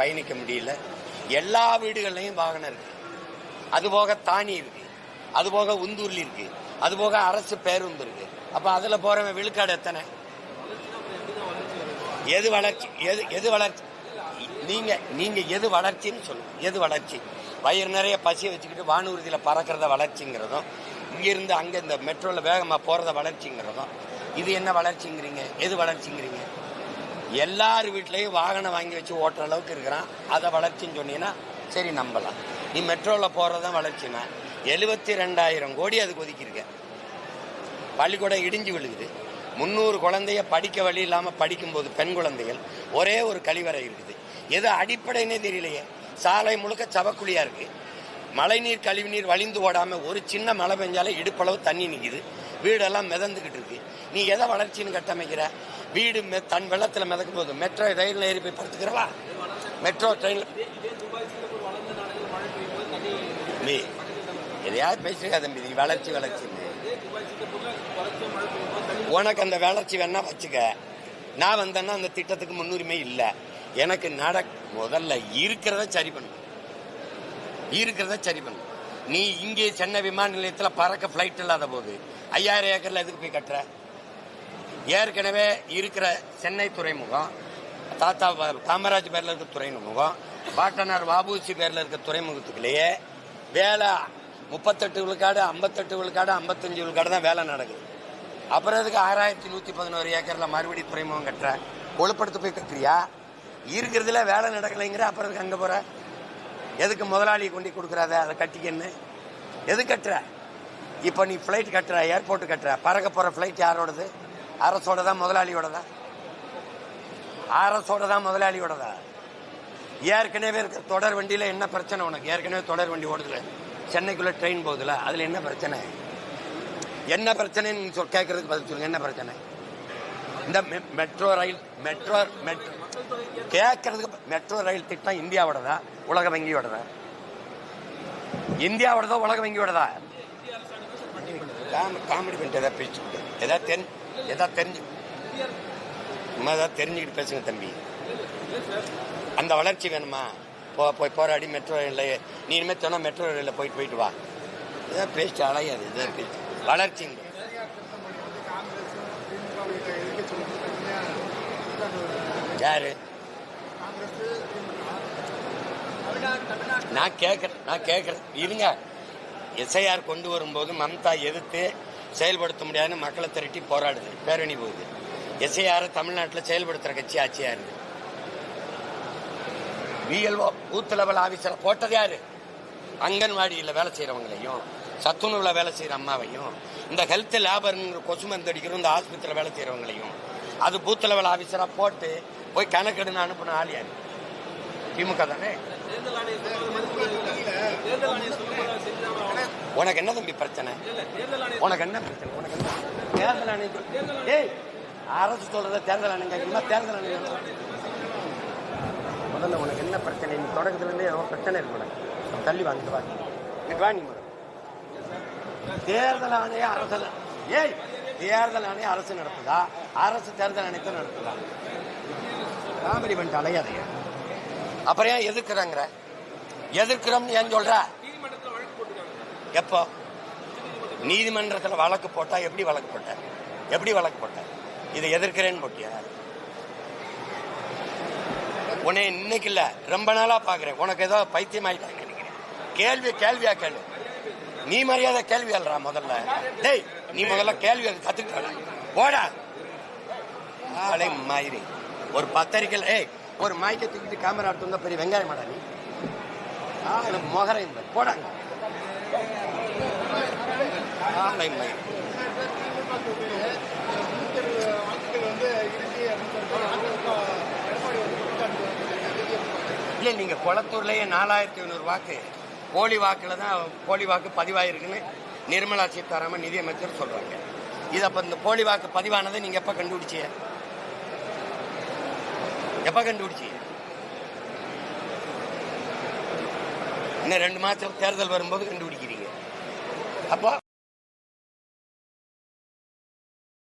பயணிக்க முடியல. எல்லா வீடுகள்லையும் வாகனம் இருக்கு. அதுபோக தானி இருக்கு. அதுபோக உந்தூர்ல இருக்கு. அதுபோக அரசு பேருந்து இருக்கு. அப்ப அதுல போறவன் விழுக்காடு எத்தனை? எது வளர்ச்சி? எது எது வளர்ச்சி? நீங்க நீங்க எது வளர்ச்சின்னு சொல்லுங்க. எது வளர்ச்சி? வயிறு நிறைய பசியை வச்சுக்கிட்டு வானூர்தியில பறக்கிறத வளர்ச்சிங்கிறதும் இங்கிருந்து அங்கே அங்க இந்த மெட்ரோல வேகமா போறத வளர்ச்சிங்கிறதும் இது என்ன வளர்ச்சிங்கிறீங்க? எது வளர்ச்சிங்கிறீங்க? எல்லார் வீட்லயும் வாகனம் வாங்கி வச்சு ஓட்டுற அளவுக்கு இருக்கிறான். அதை வளர்ச்சின்னு சொன்னீங்கன்னா சரி நம்பலாம். நீ மெட்ரோவில் போகிறது தான் வளர்ச்சினா எழுபத்தி ரெண்டாயிரம் கோடி அதுக்கு ஒதுக்கியிருக்க. பள்ளிக்கூடம் இடிஞ்சு விழுகுது. முந்நூறு குழந்தைய படிக்க வழி இல்லாமல் படிக்கும்போது பெண் குழந்தைகள் ஒரே ஒரு கழிவறை இருக்குது. எது அடிப்படைன்னே தெரியலையே. சாலை முழுக்க சவக்குழியா இருக்கு. மழைநீர் கழிவுநீர் வழிந்து ஓடாமல் ஒரு சின்ன மழை பெஞ்சாலே இடுப்பளவு தண்ணி நிற்கிது வீடெல்லாம் மிதந்துக்கிட்டு இருக்கு. நீ எதை வளர்ச்சின்னு கட்டமைக்கிற? வீடு தன் வெள்ளத்தில் மிதக்கும் போது மெட்ரோ ரயிலில் ஏறி போய் படுத்துக்கிறவா? மெட்ரோ ட்ரெயின் நீ எதையாவது பேசுறீங்க தம்பி? நீ வளர்ச்சி வளர்ச்சின்னு உனக்கு அந்த வளர்ச்சி வேணா வச்சுக்க. நான் வந்தேன்னா அந்த திட்டத்துக்கு முன்னுரிமை இல்லை. எனக்கு நட முதல்ல இருக்கிறத சரி பண்ணு. இருக்கிறத சரி பண்ணு. நீ இங்கே சென்னை விமான நிலையத்தில் பறக்க ஃப்ளைட் இல்லாத போது ஐயாயிரம் ஏக்கர்ல எதுக்கு போய் கட்டுற? ஏற்கனவே இருக்கிற சென்னை துறைமுகம் தாத்தா காமராஜ் பேர்ல இருக்க துறைமுகம் பாட்டனார் வாபூசி பேர்ல இருக்க துறைமுகத்துக்குள்ளேயே வேலை முப்பத்தெட்டு விழுக்காடு ஐம்பத்தெட்டு விழுக்காடு ஐம்பத்தஞ்சு விழுக்காடு தான் வேலை நடக்குது. அப்புறம் இதுக்கு ஆறாயிரத்தி நூத்தி பதினோரு ஏக்கர்ல மறுபடி துறைமுகம் கட்டுற? கொழுப்படுத்து போய் கட்டுறியா? இருக்கிறதுல வேலை நடக்கலைங்கிற அப்புறம் இதுக்கு அங்கே போகிற எதுக்கு முதலாளி கொண்டு கொடுக்குறாத? அதை கட்டிக்கன்னு. எது கட்டுற? இப்போ நீ ஃப்ளைட் கட்டுற ஏர்போர்ட் கட்டுற. பறக்க போகிற ஃப்ளைட் யாரோடது? அரசோட தான் முதலாளியோடதா? அரசோட தான் முதலாளியோடதா? ஏற்கனவே இருக்க தொடர் வண்டியில் என்ன பிரச்சனை உனக்கு? ஏற்கனவே தொடர் வண்டி ஓடுதுல. சென்னைக்குள்ள ட்ரெயின் போகுதுல. அதில் என்ன பிரச்சனை? என்ன பிரச்சனைன்னு சொல் கேட்கறதுக்கு பதில் சொல்லுங்க. என்ன பிரச்சனை? இந்த மெ- மெட்ரோ ரயில் மெட்ரோ மெட்ரோ கேட்கறதுக்கு மெட்ரோ ரயில் திட்டம் இந்தியாவோடதா? உலக வங்கியோடதா? இந்தியாவோடதா உலக வங்கியோடதா? தான் காமெடி பண்ணிட்டு எதாவது பேசிட்டு ஏதாவது தெரி ஏதாவது தெரிஞ்சு சும்மா ஏதாவது தெரிஞ்சுக்கிட்டு பேசுங்க தம்பி. அந்த வளர்ச்சி வேணுமா? போ போய் போராடி மெட்ரோ ரயிலில் நீ இனிமேல் சொன்னால் மெட்ரோ ரயிலில் போயிட்டு போயிட்டு வா. இதான் பேசிட்டு அலையாது இதான் பேச்சு வளர்ச்சிங்க. யாரு? நான் கேட்குறேன் நான் கேட்குறேன். இருங்க. எஸ்ஐஆர் கொண்டு வரும்போது மம்தா எதிர்த்து செயல்படுத்த முடியாதுன்னு மக்களை திரட்டி போராடுது. பேரணி போகுது. எஸ்ஐஆர் தமிழ்நாட்டில் செயல்படுத்துற கட்சி ஆட்சியா இருக்கு பிஎல்ஓ பூத் லெவல் ஆபீசர் போட்டது யாரு? அங்கன்வாடியில் வேலை செய்யறவங்களையும் சத்துணவுல வேலை செய்யற அம்மாவையும் இந்த ஹெல்த் லேபருங்கிற கொசு மருந்து அடிக்கிறோம் இந்த ஆஸ்பத்திரியில் வேலை செய்யறவங்களையும் அது பூத் லெவல் ஆபீசரா போட்டு போய் கணக்கெடுன்னு அனுப்பின ஆள் யார்? திமுக தானே? உனக்கு என்ன தம்பி பிரச்சனை? உனக்கு என்ன பிரச்சனை? உனக்கு என்ன? தேர்தல் ஆணையம் ஏய் அரசு சொல்றத தேர்தல் ஆணையம் கேட்குமா தேர்தல் ஆணையம் முதல்ல உனக்கு என்ன பிரச்சனை? நீ தொடக்கத்துல இருந்தே ஏதோ பிரச்சனை இருக்கு உனக்கு. தள்ளி வாங்கிட்டு வா. இங்கிட்டு வா நீ. தேர்தல் ஆணையம் அரசு ஏய் தேர்தல் ஆணையம் அரசு நடத்துதா? அரசு தேர்தல் ஆணையத்தை நடத்துதா? காமெடி பண்ணிட்டு அலையாதைய அப்புறம் ஏன் எதிர்க்கிறாங்கிற? எதிர்க்கிறோம்னு ஏன் சொல்ற? எப்போ? நீதிமன்றத்துல வழக்கு போட்டா எப்படி வழக்கு போட்ட? எப்படி வழக்கு போட்ட? இதை எதிர்க்கிறேன்னு போட்டியா? உன்னை இன்னைக்கு இல்ல ரொம்ப நாளா பாக்குறேன். உனக்கு ஏதோ பைத்தியம் ஆயிட்டாங்க நினைக்கிறேன். கேள்வி கேள்வியா கேளு. நீ மரியாதை கேள்வி அல்றா முதல்ல. டேய் நீ முதல்ல கேள்வி கத்துக்கிட்ட போடா ஆளை மயிரி ஒரு பத்திரிக்கையில் ஏய் ஒரு மயக்க தூக்கிட்டு கேமரா எடுத்து பெரிய வெங்காயம் மாடா நீ. ஆளு முகரை போடாங்க. இல்லை நீங்க குளத்தூர்லயே நாலாயிரத்தி ஐநூறு வாக்கு. போலி வாக்குல தான் போலி வாக்கு பதிவாயிருக்குன்னு நிர்மலா சீதாராமன் நிதியமைச்சர் சொல்றாங்க. இது அப்ப இந்த போலி வாக்கு பதிவானதை நீங்க எப்ப கண்டுபிடிச்சீங்க? எப்ப கண்டுபிடிச்சீங்க இன்னும் ரெண்டு மாசம் தேர்தல் வரும்போது கண்டுபிடிக்கிறீங்க. அப்போ